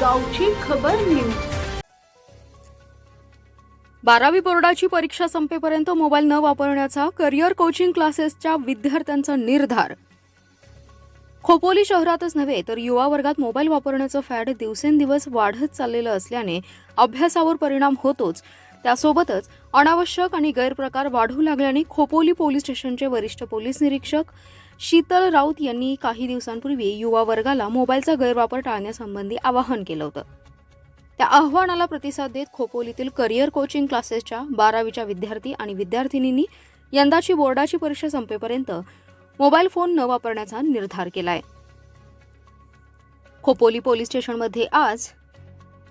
गावची खबर न्यूज. बारावी बोर्डाची परीक्षा संपेपर्यंत मोबाईल न वापरण्याचा करिअर कोचिंग क्लासेसच्या विद्यार्थ्यांचा निर्धार. खोपोली शहरातच नव्हे तर युवा वर्गात मोबाईल वापरण्याचं फॅड दिवसेंदिवस वाढत चाललेलं असल्याने अभ्यासावर परिणाम होतोच. त्यासोबतच अनावश्यक आणि गैरप्रकार वाढू लागल्याने खोपोली पोलीस स्टेशनचे वरिष्ठ पोलीस निरीक्षक शीतल राऊत यांनी काही दिवसांपूर्वी युवा वर्गाला मोबाईलचा गैरवापर टाळण्यासंबंधी आवाहन केलं होतं. त्या आव्हानाला प्रतिसाद देत खोपोलीतील करिअर कोचिंग क्लासेसच्या बारावीच्या विद्यार्थी आणि विद्यार्थिनींनी यंदाची बोर्डाची परीक्षा संपेपर्यंत मोबाईल फोन न वापरण्याचा निर्धार केलाय. खोपोली पोलीस स्टेशनमध्ये आज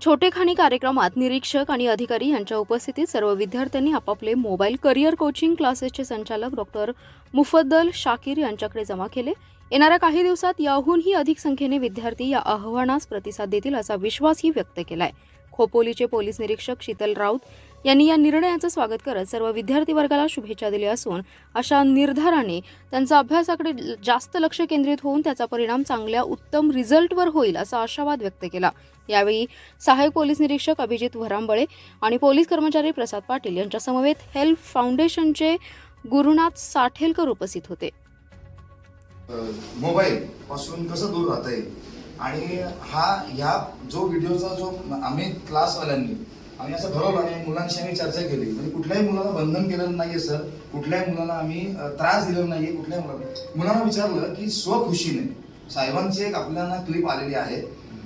छोटेखानी कार्यक्रमात निरीक्षक आणि अधिकारी यांच्या उपस्थितीत सर्व विद्यार्थ्यांनी आपापले मोबाईल करिअर कोचिंग क्लासेसचे संचालक डॉक्टर मुफद्दल शाकीर यांच्याकडे जमा केले. येणाऱ्या काही दिवसात याहूनही अधिक संख्येने विद्यार्थी या आव्हानास प्रतिसाद देतील असा विश्वासही व्यक्त केलाय. खोपोलीचे पोलीस निरीक्षक शीतल राऊत यांनी या निर्णयाचं स्वागत करत सर्व विद्यार्थी वर्गाला शुभेच्छा दिल्या असून अशा निर्धाराने त्यांचा अभ्यासाकडे जास्त लक्ष केंद्रित होऊन त्याचा परिणाम चांगल्या उत्तम रिझल्टवर होईल असा आशावाद व्यक्त केला. यावेळी सहाय्यक पोलीस निरीक्षक अभिजित वरांबळे आणि पोलीस कर्मचारी प्रसाद पाटील यांच्या समवेत हेल्प फाउंडेशनचे गुरुनाथ साठेलकर उपस्थित होते. मोबाईल पासून कसं दूर राहता येईल? आणि हा ह्या जो व्हिडिओचा जो आम्ही क्लासवाल्यांनी आम्ही असं ठरवलं आणि मुलांशी आम्ही चर्चा केली. म्हणजे कुठल्याही मुलाला बंधन केलेलं नाहीये सर. कुठल्याही मुलाला आम्ही त्रास दिलेला नाहीये कुठल्याही मुलाला. मुलांना विचारलं की स्वखुशीने. साहेबांची एक आपल्याला क्लिप आलेली आहे.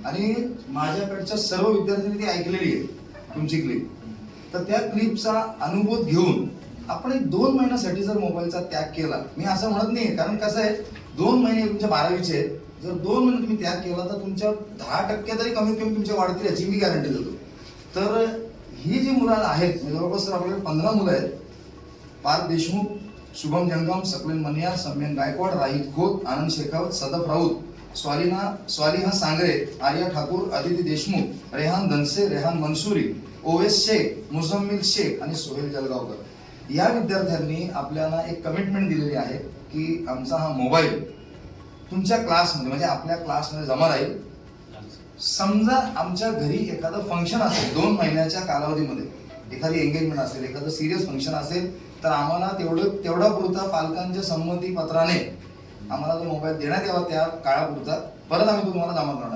आणि माझ्याकडच्या सर्व विद्यार्थ्यांनी ती ऐकलेली आहे तुमची क्लिप तर त्या क्लिपचा अनुभव घेऊन आपण एक दोन महिन्यासाठी जर मोबाईलचा त्याग केला मी असं म्हणत नाही कारण कसं आहे दोन महिने तुमच्या बारावीचे आहेत. जर दोन महिने तुम्ही त्याग केला तर तुमच्या दहा टक्के तरी कमीत कमी तुमच्या वाढतील याची मी गॅरंटी देतो. तर ही जी मुलं आहेत म्हणजे जवळपास सर आपल्याकडे पंधरा मुलं आहेत पार्थ देशमुख शुभम जंगम सकलेन मनिया सम्यन गायकवाड राहित खोत आनंद शेखावत सदफ राऊत स्वालिना स्वालिहा सांगरे आर्या ठाकूर अदिती देशमुख रेहान धनसे रेहान मनसुरी ओवेस शेख मुझम्मिल शेख आणि सोहेल जलगावकर. या विद्यार्थ्यांनी आपल्याला एक कमिटमेंट दिलेली आहे की आमचा हा मोबाईल तुमच्या क्लासमध्ये म्हणजे आपल्या क्लासमध्ये जमा राहील. समजा आमच्या घरी एखादं फंक्शन असेल दोन महिन्याच्या कालावधीमध्ये एखादी एंगेजमेंट असेल एखादं सिरियस फंक्शन असेल तर आम्हाला तेवढं तेवढा पुरता पालकांच्या संमती पत्राने आम्हाला तो मोबाईल देण्यात यावा त्या काळापुरता परत आम्ही तो तुम्हाला जमा करणार.